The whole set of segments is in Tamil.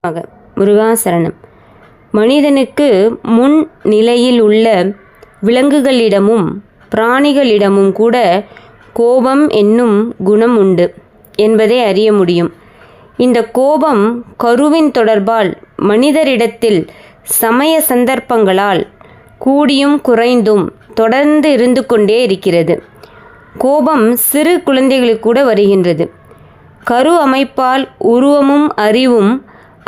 ஆக முருகாசரணம். மனிதனுக்கு முன் நிலையில் உள்ள விலங்குகளிடமும் பிராணிகளிடமும் கூட கோபம் என்னும் குணம் உண்டு என்பதை அறிய முடியும். இந்த கோபம் கருவின் தொடர்பால் மனிதரிடத்தில் சமய சந்தர்ப்பங்களால் கூடியும் குறைந்தும் தொடர்ந்து இருந்து கொண்டே இருக்கிறது. கோபம் சிறு குழந்தைகளுக்கு கூட வருகின்றது. கரு அமைப்பால் உருவமும் அறிவும்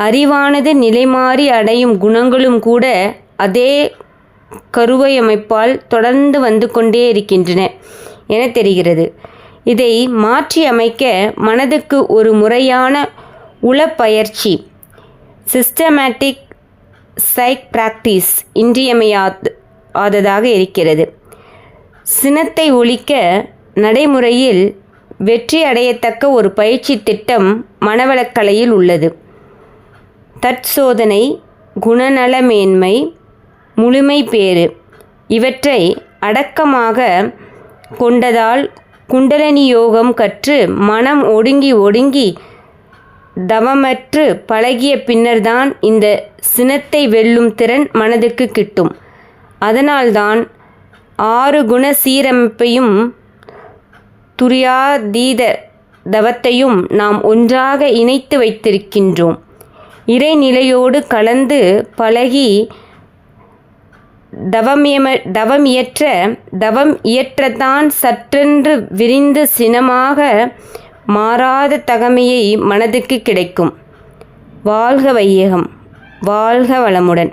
அறிவானது நிலைமாறி அடையும் குணங்களும் கூட அதே கருவை அமைப்பால் தொடர்ந்து வந்து கொண்டே இருக்கின்றன என தெரிகிறது. இதை மாற்றி அமைக்க மனதுக்கு ஒரு முறையான உளப்பயிற்சி சிஸ்டமேட்டிக் சைக் பிராக்டிஸ் இன்றியமையாததாக இருக்கிறது. சினத்தை ஒழிக்க நடைமுறையில் வெற்றி அடையத்தக்க ஒரு பயிற்சி திட்டம் மனவளக்கலையில் உள்ளது. தற்சோதனை குணநலமேன்மை முழுமை பேறு இவற்றை அடக்கமாக கொண்டதால் குண்டலினி யோகம் கற்று மனம் ஒடுங்கி ஒடுங்கி தவமற்று பழகிய பின்னர்தான் இந்த சினத்தை வெல்லும் திறன் மனதுக்கு கிட்டும். அதனால்தான் ஆறு குண சீரமைப்பையும் துரியாதீத தவத்தையும் நாம் ஒன்றாக இணைத்து வைத்திருக்கின்றோம். இறைநிலையோடு கலந்து பழகி தவமியம தவம் இயற்ற தவம் இயற்றத்தான் சற்றென்று விரிந்து சினமாக மாறாத தகமையை மனதுக்கு கிடைக்கும். வாழ்க வையகம் வாழ்க வளமுடன்.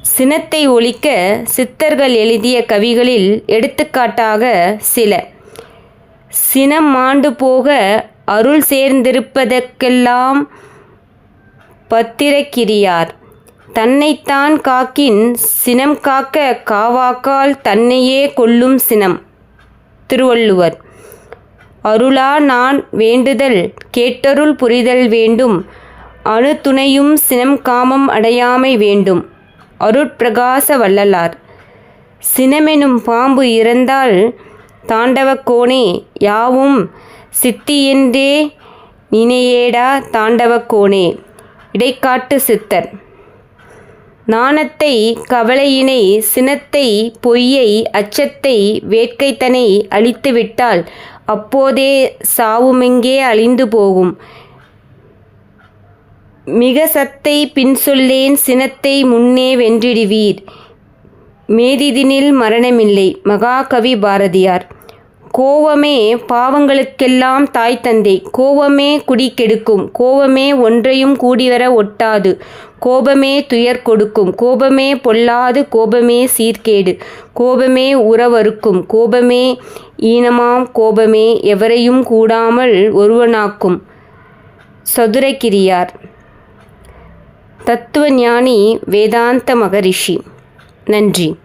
சினத்தை ஒழிக்க சித்தர்கள் எழுதிய கவிகளில் எடுத்துக்காட்டாக சில. சினம் மாண்டு போக அருள் சேர்ந்திருப்பதற்கெல்லாம் பத்திரக்கிரியார். தன்னைத்தான் காக்கின் சினம் காக்க காவாக்கால் தன்னையே கொல்லும் சினம். திருவள்ளுவர். அருளா நான் வேண்டுதல் கேட்டருள் புரிதல் வேண்டும் அணு துணையும் சினம் காமம் அடையாமை வேண்டும். அருட்பிரகாச வள்ளலார். சினமெனும் பாம்பு இறந்தால் தாண்டவக்கோணே யாவும் சித்தியென்றே நினையேடா தாண்டவக்கோணே இடைக்காட்டு சித்தர். நாணத்தை கவலையினை சினத்தை பொய்யை அச்சத்தை வேட்கைத்தனை அழித்துவிட்டால் அப்போதே சாவுமெங்கே அழிந்து போகும் மிக சத்தை பின் சொல்லேன் சினத்தை முன்னே வென்றிடுவீர். மேதிதினில் மரணமில்லை மகாகவி பாரதியார். கோவமே பாவங்களுக்கெல்லாம் தாய் தந்தை. கோவமே குடி கெடுக்கும். கோவமே ஒன்றையும் கூடிவர ஒட்டாது. கோபமே துயர் கொடுக்கும். கோபமே பொல்லாது. கோபமே சீர்கேடு. கோபமே உறவறுக்கும். கோபமே ஈனமாம். கோபமே எவரையும் கூடாமல் ஒருவனாக்கும். சதுரகிரியார். தத்துவஞானி வேதாந்த மகரிஷி. நன்றி.